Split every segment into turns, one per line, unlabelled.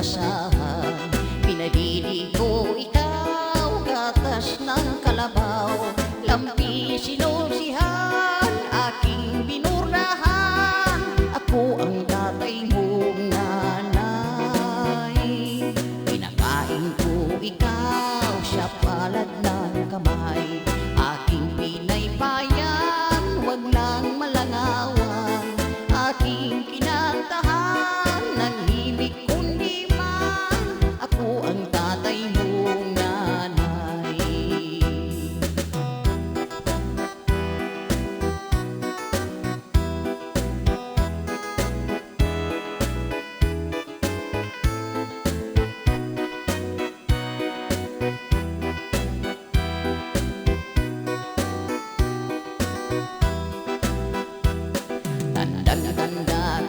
basahan Pinabili ko ikaw gatas ng kalabaw. Lampi sinusihan aking binurahan Ako ang tatay mong nanay. Pinakain ko ikaw sa palad ng kamay. Aking pinaypayan, wag lang malangawan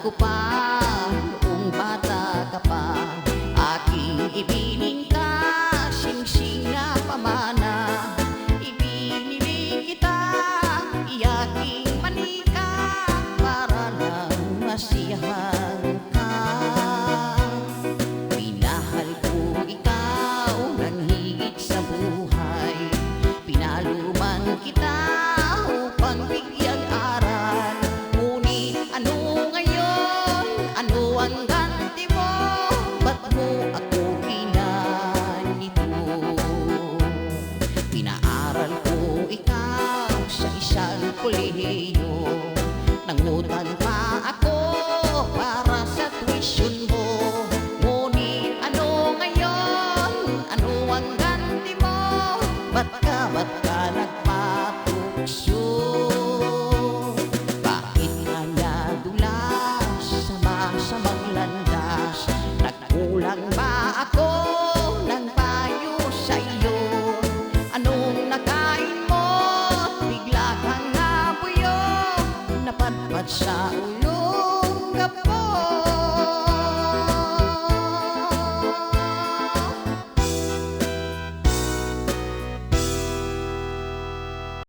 กูไป San Colegio Nangutan pa ako. ponga, ponga.